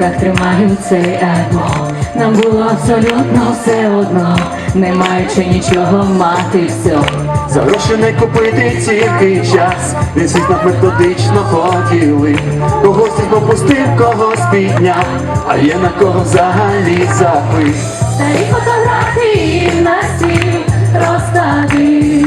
руках тримаю цей альбом. Нам було абсолютно все одно, не маючи нічого мати все. За гроші не купити тільки час, він всіх нас методично поділив. Когось попустив, когось підняв, а є на кого взагалі забив. Старі фотографії на стіл розклади,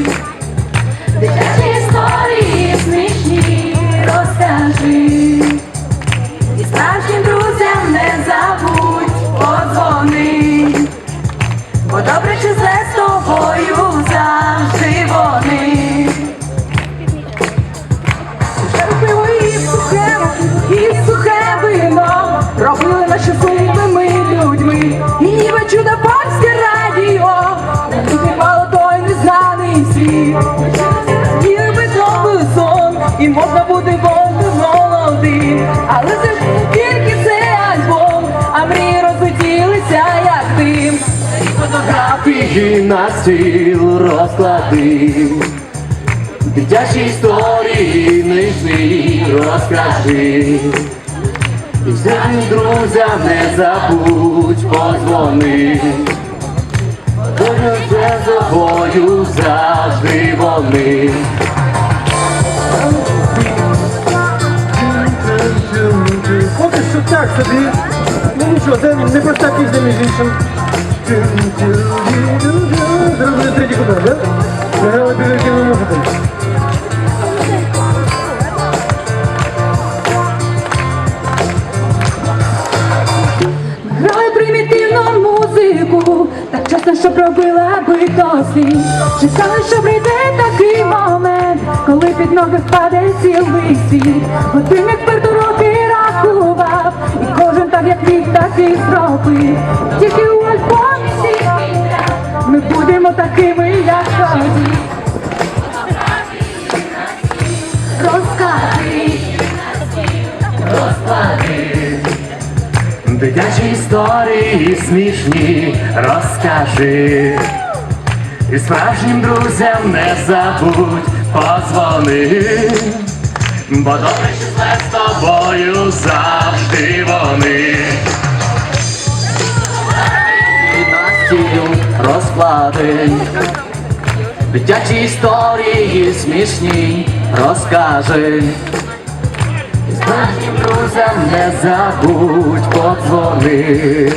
можна бути бути молодим. Але це тільки цей альбом, а мрії розлетілися, як дим. Фотографії на стіл розклади. Дитячі історії нижні розкажи. І всім друзям не забудь позвони. Бо вже з тобою завжди вони. Так собі. Ну нічого, це не проста пісня між іншим. Зробили третій куплет, так? Заграли підвірківну музику. Грали примітивну музику, так часто, що пробила би досвід. Чекали, що прийде такий момент, коли під ноги впаде цілий світ. Годинник вперто роки рахував, і кожен так, як міг, так і. Тільки у альбомі ми будемо такими, як тоді. Дитячі історії смішні розкажи. І справжнім друзям не забудь позвони. Бо добре, з тобою завжди вони. На розклади. Дитячі історії смішні розкажи. Справжнім друзям не забудь подзвони,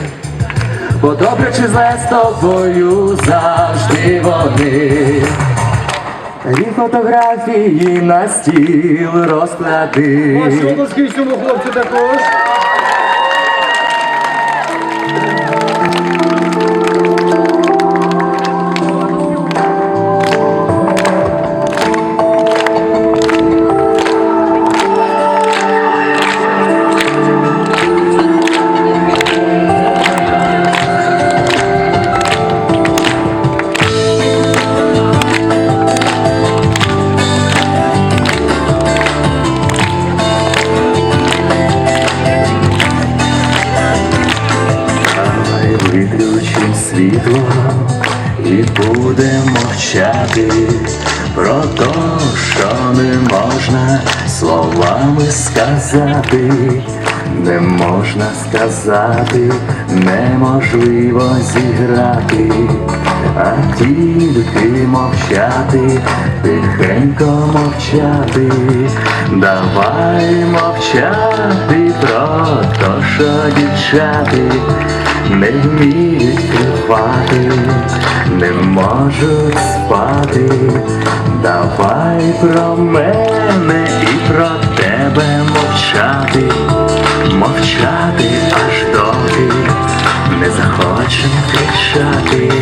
бо добре чи зле з тобою завжди вони. І фотографії на стіл розклади. Ваші обласки цьому хлопцю також. Сказати, не можна сказати, неможливо зіграти, а тільки мовчати, тихенько мовчати, давай мовчати про те, що дівчати не вміють кривати, не можуть спати. Давай про мене і про тебе мовчати, мовчати аж доки не захочемо кричати.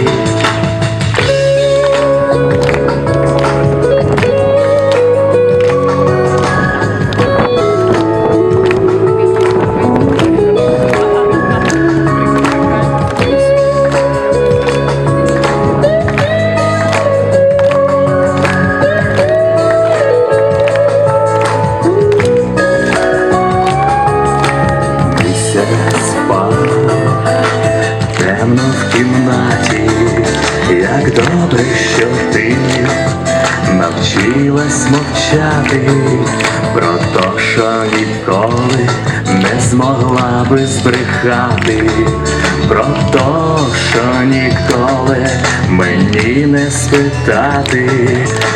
Спитати.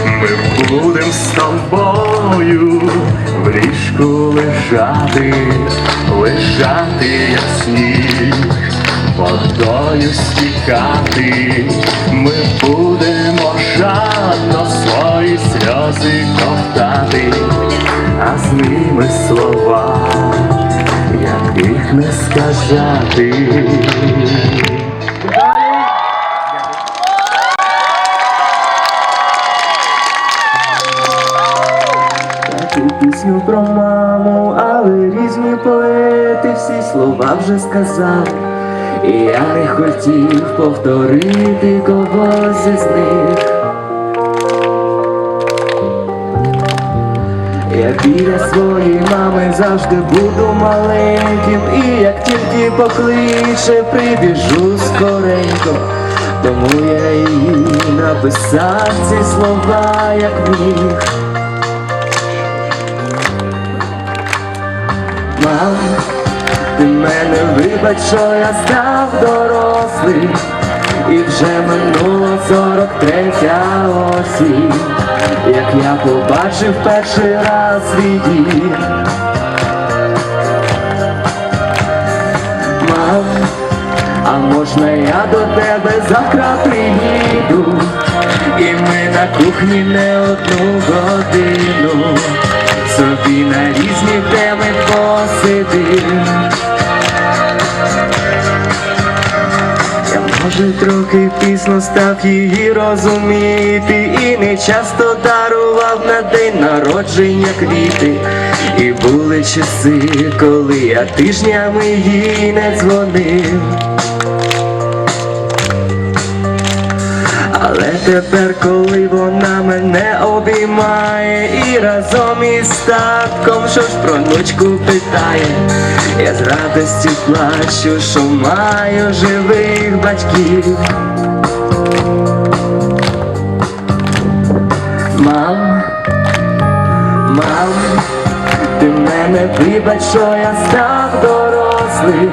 Ми будем з тобою в ліжку лежати, лежати як сніг, водою стікати. Ми будемо жадно свої сльози ковтати, а з ними слова, яких не сказати. Слова вже сказали. І я не хотів повторити когось із них. Я біля своєї мами завжди буду маленьким, і як тільки покличе, прибіжу скоренько. Тому я їй написав ці слова, як міг. Мам, ти мене вибач, що я став дорослий, і вже минуло сорок третя осінь, як я побачив перший раз дім. Мам, а можна я до тебе завтра приїду, і ми на кухні не одну годину собі на різні теми посидим. Може трохи пізно став її розуміти, і не часто дарував на день народження квіти. І були часи, коли я тижнями їй не дзвонив. Тепер, коли вона мене обіймає і разом із татком, що ж про внучку питає, я з радості плачу, що маю живих батьків. Мам, мам, ти мене вибач, що я став дорослим,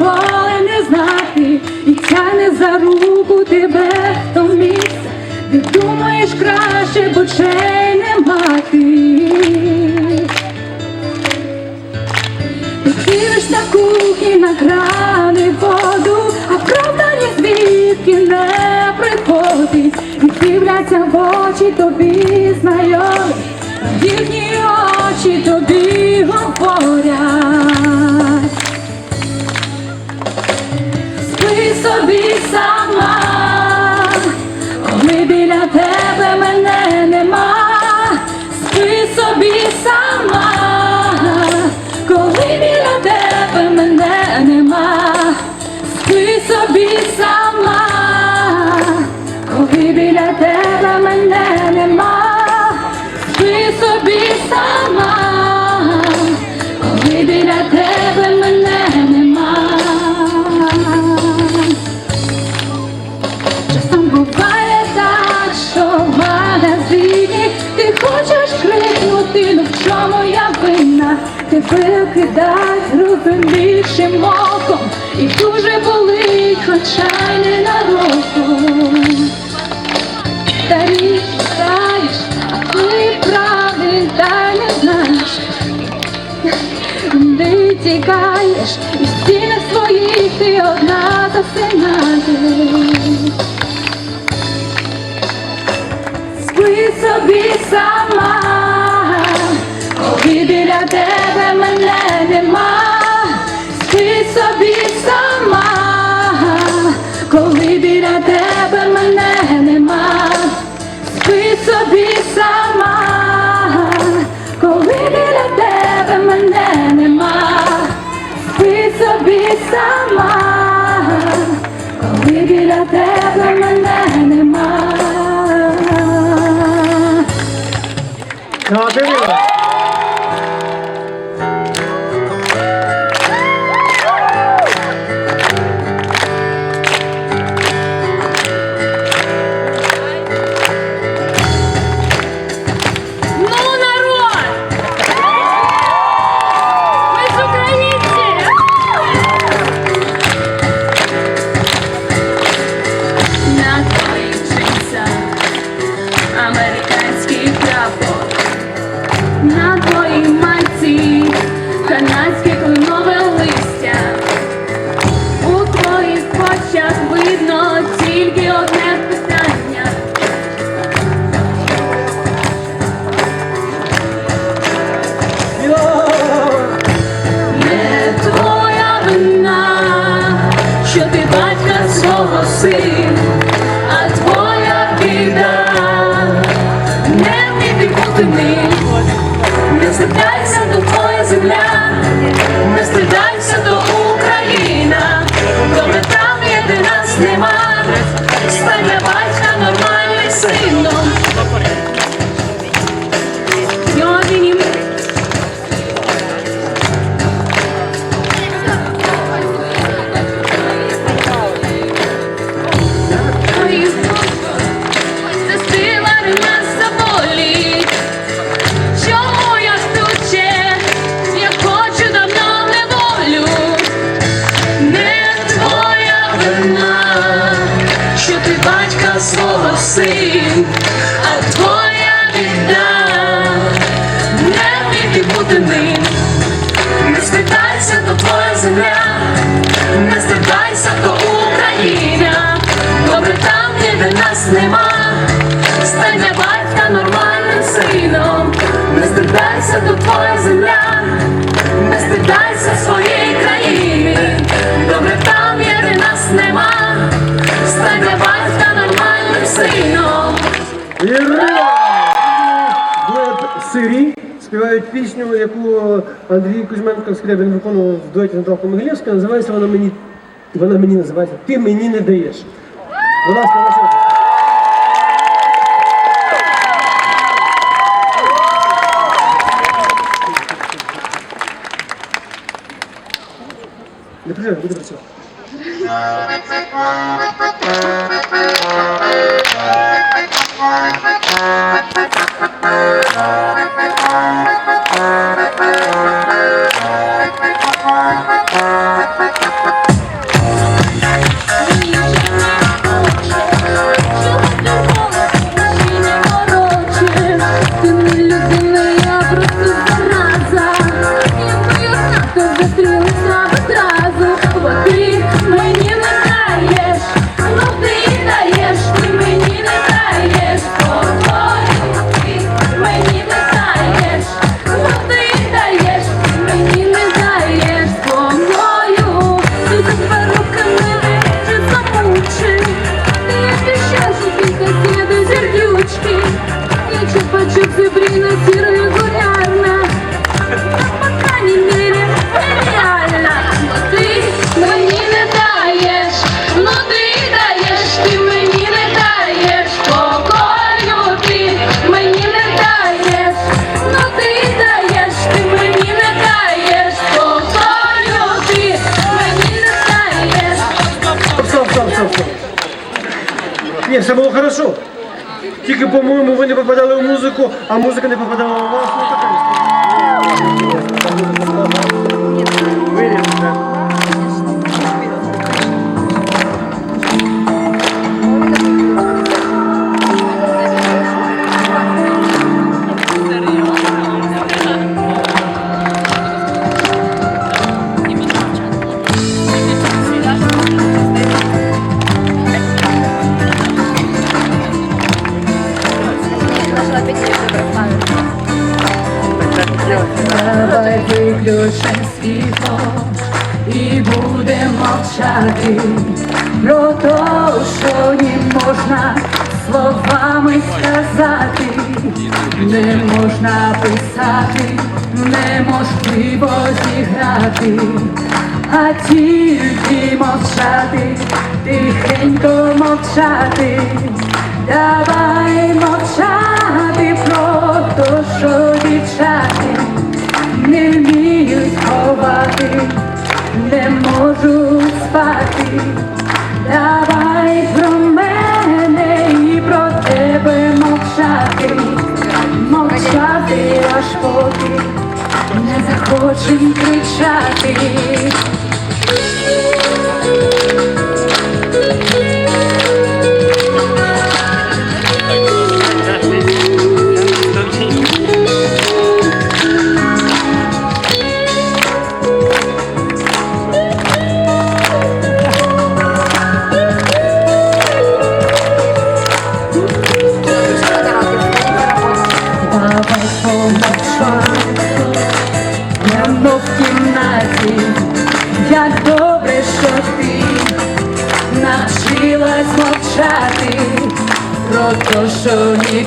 Ніколи не знати, і тягне за руку тебе в то місце, де думаєш краще, б очей не мати. Ти дивишся в кухні на крани воду, а правда ні звідки не приходить, і дивляться в очі тобі знайомі, їхні очі тобі говорять. Собі сама, тебе кидать розумнішим оком. І дуже болить, хоча й не нароком Старі стаєш, а ти правди та не знаєш Ти тікаєш, і стіни свої ти одна засинаєш. Спи собі сама біля тебе мене нема, ти собі сама, коли біля тебе мене нема, спи собі сама, коли біля тебе мене нема, спи собі сама, коли біля тебе мене нема. 啊，对对。Na twoim majci Kanadzkie kolory Gracias. пишайся тобою земля, не стидайся своєї країни, добре там є, де нас нема, стань давай та нормальним сином. Сирі співають пісню, яку Андрій Кузьменко Скрябін виконував в дуеті Наталка Могилєвська. Називається вона мені. Вона мені називається Ти мені не даєш. Будь ласка, Вже буде працювати. Ти не людина, я просто зараза. Я боюсь, на тебе а музика не можна писати, неможливо зіграти, а тільки мовчати, тихенько мовчати. Давай мовчати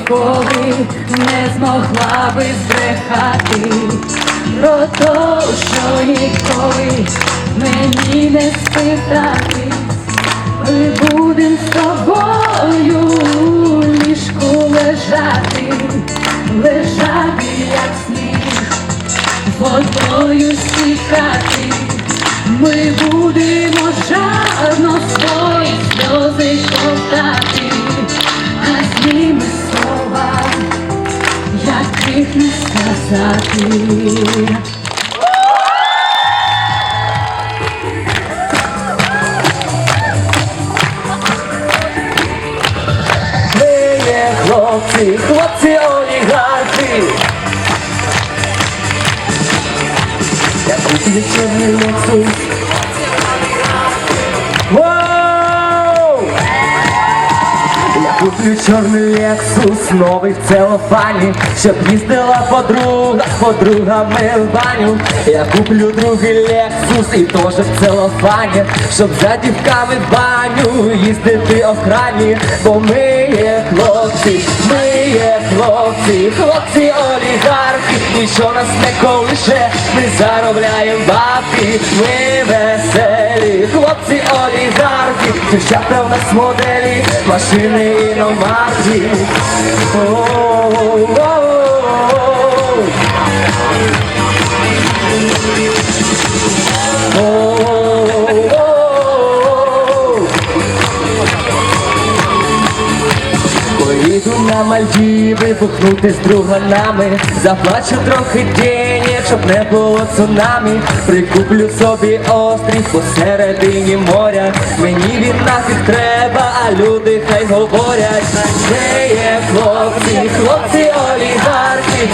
ніколи не змогла би збрехати, про те, що ніколи мені не спитати. Ми будем з тобою у ліжку лежати, лежати, як сніг, водою стікати. Ми будемо жадно свої сльози ковтати, сказати. Ми є хлопці, хлопці олігархи. Я куплю чорний лексус. Куплю чорний лексус, новий в целофані, щоб їздила подруга з подругами в баню. Я куплю другий лексус і теж в целофані, щоб за дівками в баню їздити охрані, бо ми є хлопці, ми є хлопці, хлопці олігархи, нічого нас не колише, ми заробляємо бабки, ми веселі, хлопці олігархи, дівчата в нас моделі, машини іномарки. О-о-о-о. О-о-о-о. Поїду на Мальдіви бухнути з друганами Заплачу трохи денег, щоб не було цунамі Прикуплю собі острів посередині моря Мені він нафіг треба, люди хай говорять Це є хлопці, хлопці олігархи.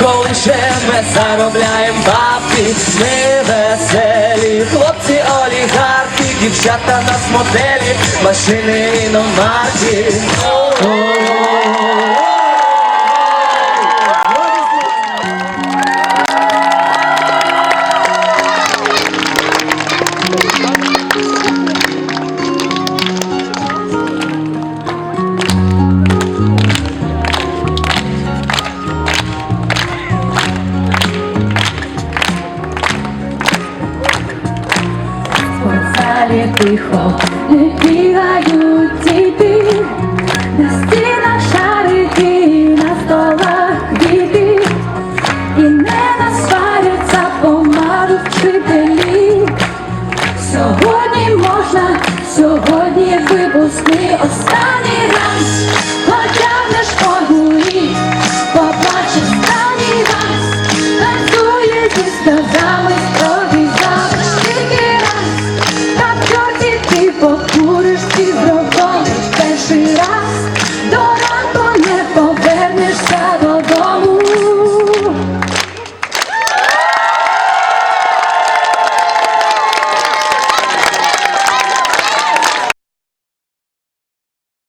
Коли ще ми заробляємо бабки Ми веселі, хлопці олігархи Дівчата нас моделі, машини іномарки